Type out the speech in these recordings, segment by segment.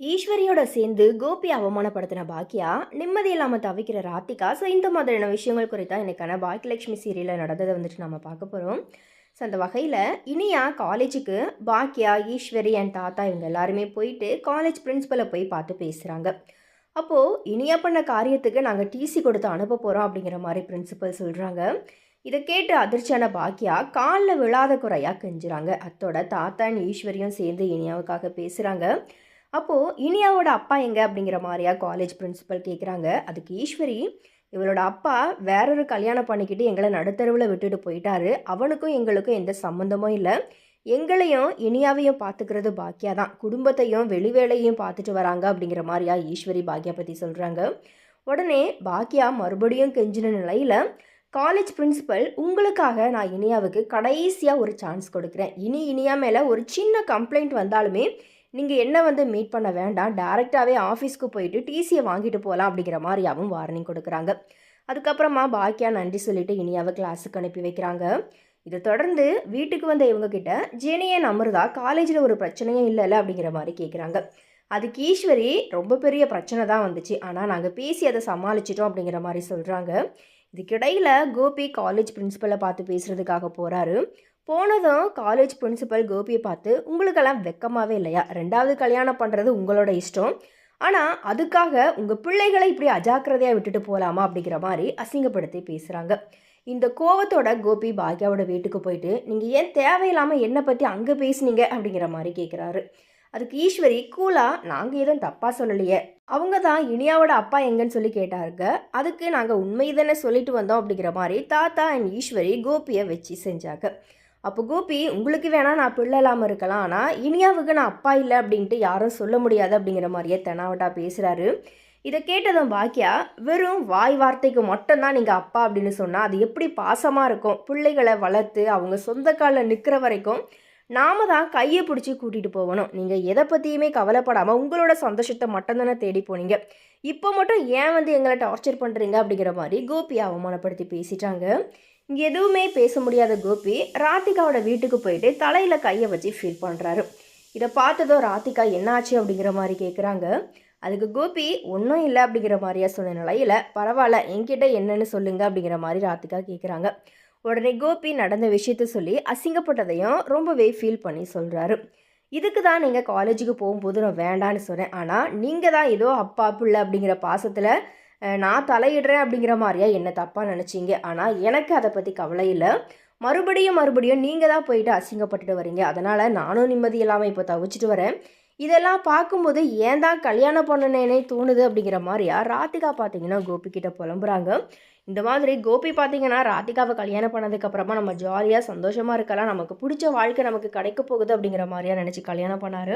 ஈஸ்வரியோட சேர்ந்து கோபி அவமானப்படுத்தின பாக்கியா நிம்மதி இல்லாமல் தவிக்கிற ராத்திகா. ஸோ இந்த மாதிரியான விஷயங்கள் குறித்தா எனக்கான பாக்கியலட்சுமி சீரியலில் நடந்ததை வந்துட்டு நம்ம பார்க்க போகிறோம் ஸோ அந்த வகையில் இனியா காலேஜுக்கு பாக்கியா ஈஸ்வரி அண்ட் தாத்தா இவங்க எல்லாருமே போயிட்டு காலேஜ் பிரின்ஸிபலை போய் பார்த்து பேசுகிறாங்க அப்போது இனியா பண்ண காரியத்துக்கு நாங்கள் டிசி கொடுத்து அனுப்ப போகிறோம் அப்படிங்கிற மாதிரி பிரின்சிபல் சொல்கிறாங்க இதை கேட்டு அதிர்ச்சியான பாக்கியா காலில் விழாத குறையாக கெஞ்சுறாங்க. அத்தோட தாத்தா ஈஸ்வரியும் சேர்ந்து இனியாவுக்காக பேசுகிறாங்க அப்போது இனியாவோட அப்பா எங்கே அப்படிங்கிற மாதிரியா காலேஜ் பிரின்சிபல் கேட்குறாங்க அதுக்கு ஈஸ்வரி இவளோட அப்பா வேறொரு கல்யாணம் பண்ணிக்கிட்டு எங்களை நடுத்தருவில் விட்டுட்டு போயிட்டாரு. அவனுக்கும் எங்களுக்கும் எந்த சம்மந்தமும் இல்லை. எங்களையும் இனியாவையும் பார்த்துக்கிறது பாக்கியா தான் குடும்பத்தையும் வெளிவேலையும் பார்த்துட்டு வராங்க அப்படிங்கிற மாதிரியா ஈஸ்வரி பாக்கியா பற்றி சொல்கிறாங்க உடனே பாக்கியா மறுபடியும் கெஞ்சின நிலையில் காலேஜ் பிரின்சிபல் உங்களுக்காக நான் இனியாவுக்கு கடைசியாக ஒரு சான்ஸ் கொடுக்குறேன். இனி இனியா மேலே ஒரு சின்ன கம்ப்ளைண்ட் வந்தாலுமே நீங்கள் என்ன வந்து மீட் பண்ண வேண்டாம் டேரெக்டாகவே ஆஃபீஸ்க்கு போயிட்டு டிசியை வாங்கிட்டு போகலாம் அப்படிங்கிற மாதிரியாவும் வார்னிங் கொடுக்குறாங்க. அதுக்கப்புறமா பாக்கியா நன்றி சொல்லிட்டு இனியாவை கிளாஸுக்கு அனுப்பி வைக்கிறாங்க. இதை தொடர்ந்து வீட்டுக்கு வந்த இவங்கக்கிட்ட ஜெனியன் அமிர்தா காலேஜில் ஒரு பிரச்சனையும் இல்லைல்ல? அப்படிங்கிற மாதிரி கேட்குறாங்க அதுக்கு ஈஸ்வரி ரொம்ப பெரிய பிரச்சனை தான் வந்துச்சு. ஆனால் நாங்கள் பேசி அதை சமாளிச்சிட்டோம் அப்படிங்கிற மாதிரி சொல்கிறாங்க இதுக்கிடையில் கோபி காலேஜ் பிரின்ஸிபலை பார்த்து பேசுகிறதுக்காக போகிறாரு போனதும் காலேஜ் பிரின்சிபல் கோபியை பார்த்து உங்களுக்கெல்லாம் வெக்கமாகவே இல்லையா? ரெண்டாவது கல்யாணம் பண்ணுறது உங்களோட இஷ்டம். ஆனால் அதுக்காக உங்கள் பிள்ளைகளை இப்படி அஜாக்கிரதையாக விட்டுட்டு போகலாமா அப்படிங்கிற மாதிரி அசிங்கப்படுத்தி பேசுகிறாங்க இந்த கோவத்தோட கோபி பாக்யாவோட வீட்டுக்கு போயிட்டு நீங்கள் ஏன் தேவையில்லாமல் என்னை பற்றி அங்கே பேசுனீங்க? அப்படிங்கிற மாதிரி கேட்குறாரு அதுக்கு ஈஸ்வரி கூலாக நாங்கள் எதுவும் தப்பாக சொல்லலையே. அவங்க தான் இனியாவோட அப்பா எங்கன்னு சொல்லி கேட்டாருங்க. அதுக்கு நாங்கள் உண்மை தானே சொல்லிட்டு வந்தோம் அப்படிங்கிற மாதிரி தாத்தா அண்ட் ஈஸ்வரி கோபியை வச்சு செஞ்சாங்க. அப்போ கோபி உங்களுக்கு வேணால் நான் பிள்ளை இல்லாமல் இருக்கலாம். ஆனால் இனியாவுக்கு நான் அப்பா இல்லை அப்படின்ட்டு யாரும் சொல்ல முடியாது அப்படிங்கிற மாதிரியே தெனாவட்டா பேசுகிறாரு இதை கேட்டதும் பாக்கியா வெறும் வாய் வார்த்தைக்கு மட்டும்தான் நீங்கள் அப்பா அப்படின்னு சொன்னால் அது எப்படி பாசமாக இருக்கும்? பிள்ளைகளை வளர்த்து அவங்க சொந்த காலில் நிற்கிற வரைக்கும் நாம தான் கையை பிடிச்சி கூட்டிகிட்டு போகணும். நீங்கள் எதை பற்றியுமே கவலைப்படாமல் உங்களோட சந்தோஷத்தை மட்டும்தானே தேடி போனீங்க. இப்போ மட்டும் ஏன் வந்து எங்களை டார்ச்சர் பண்ணுறீங்க அப்படிங்கிற மாதிரி கோபியை அவமானப்படுத்தி பேசிட்டாங்க. இங்கே எதுவுமே பேச முடியாத கோபி ராதிகாவோட வீட்டுக்கு போயிட்டு தலையில் கையை வச்சு ஃபீல் பண்ணுறாரு இதை பார்த்ததோ ராதிகா என்னாச்சு அப்படிங்கிற மாதிரி கேட்குறாங்க அதுக்கு கோபி ஒன்றும் இல்லை அப்படிங்கிற மாதிரியா சொன்ன நிலையில் பரவாயில்ல என்கிட்ட என்னன்னு சொல்லுங்க அப்படிங்கிற மாதிரி ராதிகா கேட்குறாங்க உடனே கோபி நடந்த விஷயத்த சொல்லி அசிங்கப்பட்டதையும் ரொம்பவே ஃபீல் பண்ணி சொல்கிறாரு இதுக்கு தான் நீங்கள் காலேஜுக்கு போகும்போது நான் வேண்டான்னு சொன்னேன். ஆனால் நீங்கள் தான் ஏதோ அப்பா பிள்ளை அப்படிங்கிற பாசத்தில் நான் தலையிடுறேன் அப்படிங்கிற மாதிரியா என்ன தப்பாக நினச்சிங்க? ஆனால் எனக்கு அதை பற்றி கவலை இல்லை. மறுபடியும் மறுபடியும் நீங்கள் தான் போயிட்டு அசிங்கப்பட்டுட்டு வரீங்க. அதனால் நானும் நிம்மதி இல்லாமல் இப்போ தவிச்சிட்டு வரேன். இதெல்லாம் பார்க்கும்போது ஏன் தான் கல்யாணம் பண்ணனேனே தோணுது அப்படிங்கிற மாதிரியா ராதிகா பார்த்தீங்கன்னா கோபிக்கிட்ட புலம்புறாங்க. இந்த மாதிரி கோபி பார்த்தீங்கன்னா ராதிகாவை கல்யாணம் பண்ணதுக்கப்புறமா நம்ம ஜாலியாக சந்தோஷமாக இருக்கலாம். நமக்கு பிடிச்ச வாழ்க்கை நமக்கு கிடைக்க போகுது அப்படிங்கிற மாதிரியா நினச்சி கல்யாணம் பண்ணார்.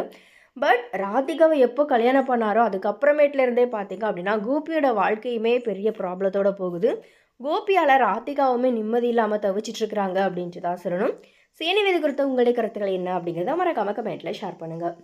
பட் ராதிகாவை எப்போ கல்யாணம் பண்ணாரோ அதுக்கப்புறமேட்லேருந்தே பார்த்தீங்க அப்படின்னா கோபியோட வாழ்க்கையுமே பெரிய ப்ராப்ளத்தோட போகுது. கோபியால் ராதிகாவுமே நிம்மதி இல்லாமல் தவிச்சிட்ருக்குறாங்க அப்படின்ட்டு தான் சொல்லணும். சேனி குறித்த உங்களுடைய கருத்துக்கள் என்ன அப்படிங்கிறத மறக்காம கமெண்ட்டில் ஷேர் பண்ணுங்கள்